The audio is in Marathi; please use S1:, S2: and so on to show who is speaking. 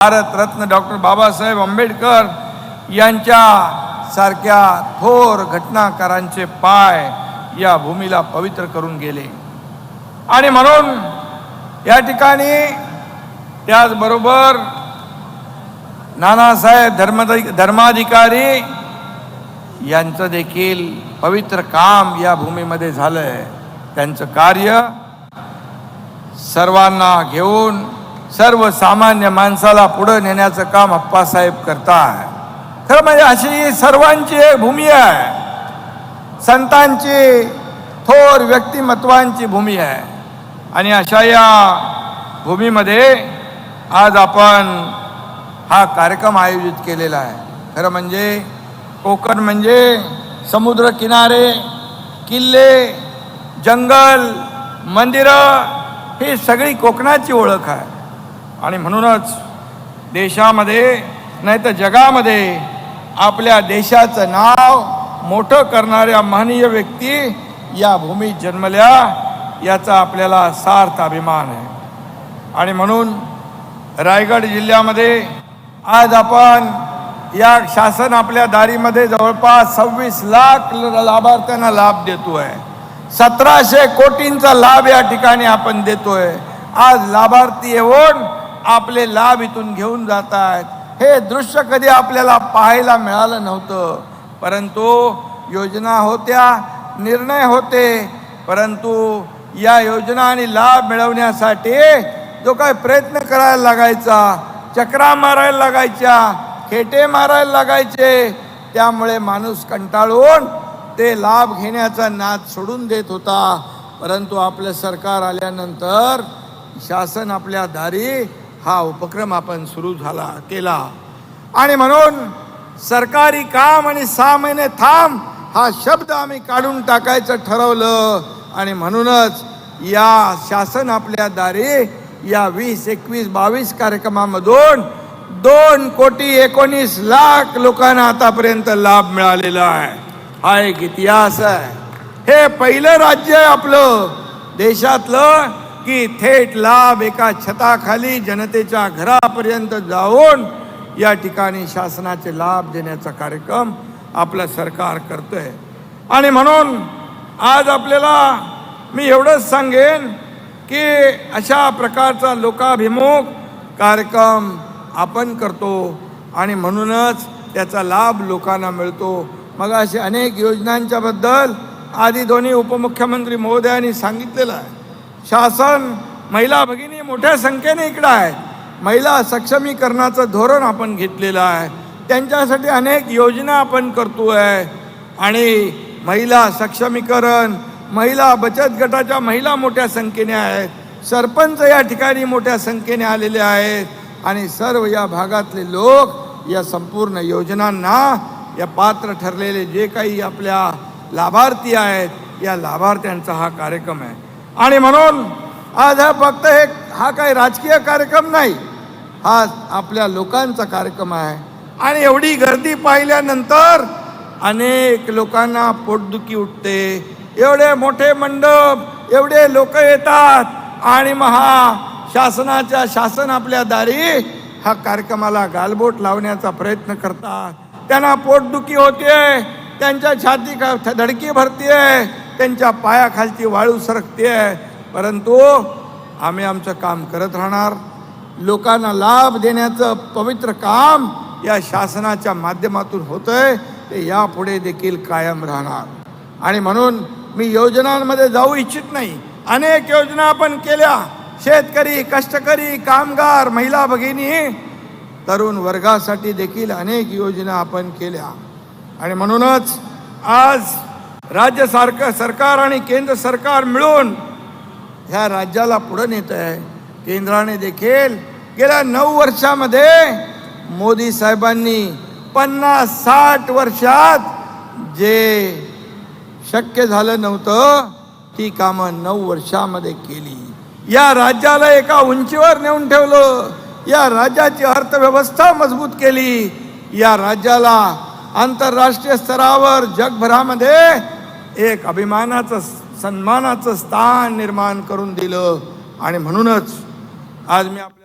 S1: भारतरत्न डॉक्टर बाबासाहेब आंबेडकर यांच्या सारख्या थोर घटनाकारांचे पाय या भूमीला पवित्र करून गेले. आणि म्हणून या ठिकाणी त्याचबरोबर नानासाहेब धर्म धर्माधिकारी यांचं देखील पवित्र काम या भूमीमध्ये झालंय. त्यांचं कार्य सर्वांना घेऊन सर्वसामान्य माणसाला पुढं नेण्याचं काम अप्पासाहेब करतात खरं म्हणजे अशी सर्वांची एक भूमी आहे. संतांची थोर व्यक्तिमत्वांची भूमी आहे. आणि अशा या भूमीमध्ये आज आपण हा कार्यक्रम आयोजित केलेला आहे. खरं म्हणजे कोकण म्हणजे समुद्र किनारे किल्ले जंगल मंदिरं ही सगळी कोकणाची ओळख आहे. आणि म्हणूनच देशामध्ये नाही तर जगामध्ये आपल्या देशाचं नाव मोठं करणाऱ्या महनीय व्यक्ती या भूमीत जन्मल्या याचा आपल्याला सार्थ अभिमान आहे. आणि म्हणून रायगड जिल्ह्यामध्ये आज आपण या शासन आपल्या दारीमध्ये जवळपास सव्वीस लाख लाभार्थ्यांना लाभ देतो आहे सतराशे कोटींचा लाभ या ठिकाणी आपण देतोय. आज लाभार्थी येऊन आपले लाभ इथून घेऊन जात आहेत हे दृश्य कधी आपल्याला पाहायला मिळालं नव्हतं. परंतु योजना होत्या निर्णय होते. परंतु या योजना आणि लाभ मिळवण्यासाठी जो काय प्रयत्न करायला लागायचा चक्रा मारायला लागायच्या खेटे मारायला लागायचे त्यामुळे माणूस कंटाळून ते लाभ घेण्याचा नाद सोडून देत होता. परंतु आपलं सरकार आल्यानंतर शासन आपल्या दारी हा उपक्रम आपण सुरू झाला केला. आणि म्हणून सरकारी काम आणि सहा महिने थांब हा शब्द आम्ही काढून टाकायचं ठरवलं. आणि म्हणूनच या शासन आपल्या दारी या वीस एकवीस बावीस कार्यक्रमामधून दोन कोटी एकोणीस लाख लोकांना आतापर्यंत लाभ मिळालेला आहे. हा एक इतिहास आहे. हे पहिलं राज्य आहे आपलं. देशातलं की थेट लाभ एका छताखाली जनतेच्या घरापर्यंत जाऊन या ठिकाणी शासनाचे लाभ देण्याचा कार्यक्रम आपलं सरकार करतोय. आणि म्हणून आज आपल्याला मी एवढंच सांगेन की अशा प्रकारचा लोकाभिमुख कार्यक्रम आपण करतो आणि म्हणूनच त्याचा लाभ लोकांना मिळतो. मग अशा अनेक योजनांच्याबद्दल आधी दोन्ही उपमुख्यमंत्री महोदयांनी सांगितलेलं आहे. शासन महिला भगिनी मोठ्या संख्येने इकडं आहेत. महिला सक्षमीकरणाचं धोरण आपण घेतलेलं आहे. त्यांच्यासाठी अनेक योजना आपण करतो आहे आणि महिला सक्षमीकरण महिला बचत गटाच्या महिला मोठ्या संख्येने आहेत. सरपंच या ठिकाणी मोठ्या संख्येने आलेले आहेत. आणि सर्व या भागातले लोक या संपूर्ण योजनांना या पात्र ठरलेले जे काही आपल्या लाभार्थी आहेत या लाभार्थ्यांचा हा कार्यक्रम आहे. आणि म्हणून आज हा फक्त हे हा काही राजकीय कार्यक्रम नाही हा आपल्या लोकांचा कार्यक्रम आहे. आणि एवढी गर्दी पाहिल्यानंतर अनेक लोकांना पोटदुखी उठते. एवढे मोठे मंडप एवढे लोक येतात आणि मग हा शासनाच्या शासन आपल्या दारी हा कार्यक्रमाला गालबोट लावण्याचा प्रयत्न करतात. त्यांना पोटदुखी होते त्यांच्या छाती का धडकी भरतीये त्यांच्या पायाखालची वाळू सरकते आहे. परंतु आम्ही आमचं काम करत राहणार. लोकांना लाभ देण्याचं पवित्र काम या शासनाच्या माध्यमातून होतंय. ते यापुढे देखील कायम राहणार. आणि म्हणून मी योजनांमध्ये जाऊ इच्छित नाही. अनेक योजना आपण केल्या. शेतकरी कष्टकरी कामगार महिला भगिनी तरुण वर्गासाठी देखील अनेक योजना आपण केल्या. आणि म्हणूनच आज राज्य सारखं सरकार आणि केंद्र सरकार मिळून ह्या राज्याला पुढं नेत आहे. केंद्राने देखील गेल्या नऊ वर्षामध्ये मोदी साहेबांनी पन्नास साठ वर्षात जे शक्य झालं नव्हतं ती कामं नऊ वर्षामध्ये केली. या राज्याला एका उंचीवर नेऊन ठेवलं. या राज्याची अर्थव्यवस्था मजबूत केली. या राज्याला आंतरराष्ट्रीय स्तरावर जगभरामध्ये एक अभिमानाचं सन्मानाचं स्थान निर्माण करून दिलं आणि म्हणूनच आज मी आप